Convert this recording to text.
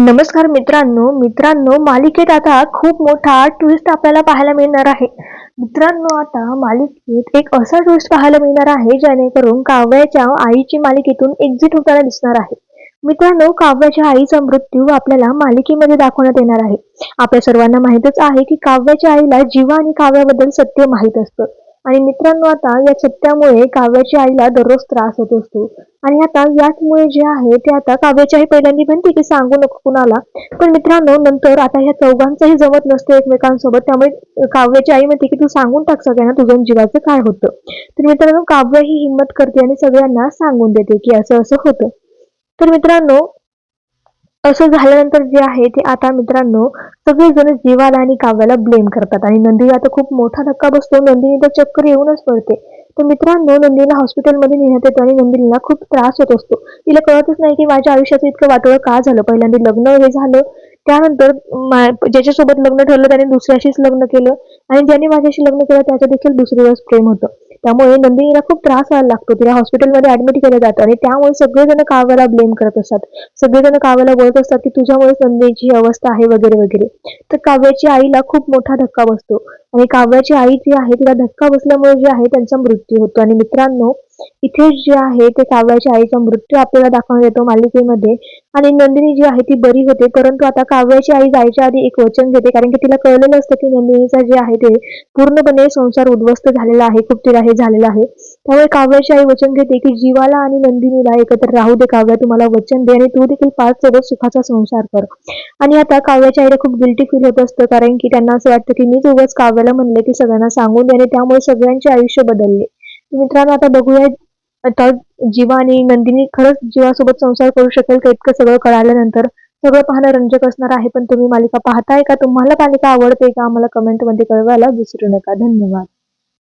नमस्कार मित्रांनो मित्रांनो मालिकेत आता खूप मोठा ट्विस्ट आपल्याला पाहायला मिळणार आहे. मित्रांनो आता मालिकेत एक असा ट्विस्ट पाहायला मिळणार आहे जेणेकरून काव्याच्या आईची मालिकेतून एक्झिट होताना दिसणार आहे. मित्रांनो काव्याच्या आईचा मृत्यू आपल्याला मालिकेमध्ये दाखवण्यात येणार आहे. आपल्या सर्वांना माहितच आहे की काव्याच्या आईला जीवा आणि काव्याबद्दल सत्य माहीत असतं. आणि मित्रांनो आता या छत्त्यामुळे काव्याच्या आईला दररोज त्रास होत असतो. आणि आता याचमुळे जे आहे ते आता काव्याची आई पहिल्यांदा म्हणते की सांगू नको कुणाला. पण मित्रांनो नंतर आता ह्या चौघांचंही जमत नसतं एकमेकांसोबत. त्यामुळे काव्याची आई म्हणते की तू सांगून टाक सगळ्यांना तुझं जीवाचं काय होतं. तर मित्रांनो काव्य ही हिंमत करते आणि सगळ्यांना सांगून देते की असं असं होतं. तर मित्रांनो असं झाल्यानंतर जे आहे ते आता मित्रांनो सगळेजण जीवाला आणि काव्याला ब्लेम करतात. आणि नंदिनी आता खूप मोठा धक्का बसतो. नंदिनी तर चक्कर येऊनच पडते. तर मित्रांनो नंदिनीला हॉस्पिटलमध्ये नेण्यात येतो आणि नंदिनीला खूप त्रास होत असतो. तिला कळतच नाही की माझ्या आयुष्याचं इतकं वाटोळं का झालं? पहिल्यांदा लग्न हे झालं. त्यानंतर ज्याच्यासोबत लग्न ठरलं त्याने दुसऱ्याशीच लग्न केलं. आणि ज्याने माझ्याशी लग्न केलं त्याचं देखील दुसरीवरच प्रेम होतं. त्यामुळे नंदिनीला खूप त्रास व्हायला लागतो. तिला हॉस्पिटलमध्ये ऍडमिट केलं जातं आणि त्यामुळे सगळेजण काव्याला ब्लेम करत असतात. सगळेजण काव्याला बोलत असतात की तुझ्यामुळे नंदिनीची अवस्था आहे वगैरे वगैरे. तर काव्याची आईला खूप मोठा धक्का बसतो. आणि काव्याची आई जी आहे तिला धक्का बसल्यामुळे जे आहे त्यांचा मृत्यू होतो. आणि मित्रांनो इथे जे आहे ते काव्याच्या आईचा मृत्यू आपल्याला दाखवण्यात येतो मालिकेमध्ये. आणि नंदिनी जी आहे ती बरी होते परंतु आता काव्याची आई जायच्या आधी एक वचन घेते कारण की तिला कळलेलं असतं की नंदिनीचा जे आहे ते पूर्णपणे संसार उद्ध्वस्त झालेला आहे खूप तिला हे झालेलं आहे. त्यामुळे काव्याची आई वचन घेते की जीवाला आणि नंदिनीला एकत्र राहू दे काव्या तुम्हाला वचन दे आणि तू देखील पाच सोबत सुखाचा संसार कर. आणि आता काव्याच्या आईला खूप गिल्टी फील होत असतं कारण की त्यांना असं वाटतं की मीच उगाच काव्याला म्हणले की सगळ्यांना सांगून दे आणि त्यामुळे सगळ्यांचे आयुष्य बदलले. मित्रांनो आता बघूया आता जीवा आणि नंदिनी खरंच जीवासोबत संसार करू शकेल का? इतकं सगळं कळाल्यानंतर सगळं पाहणं रंजक असणार आहे. पण तुम्ही मालिका पाहताय का? तुम्हाला मालिका आवडते का? आम्हाला कमेंटमध्ये कळवायला विसरू नका. धन्यवाद.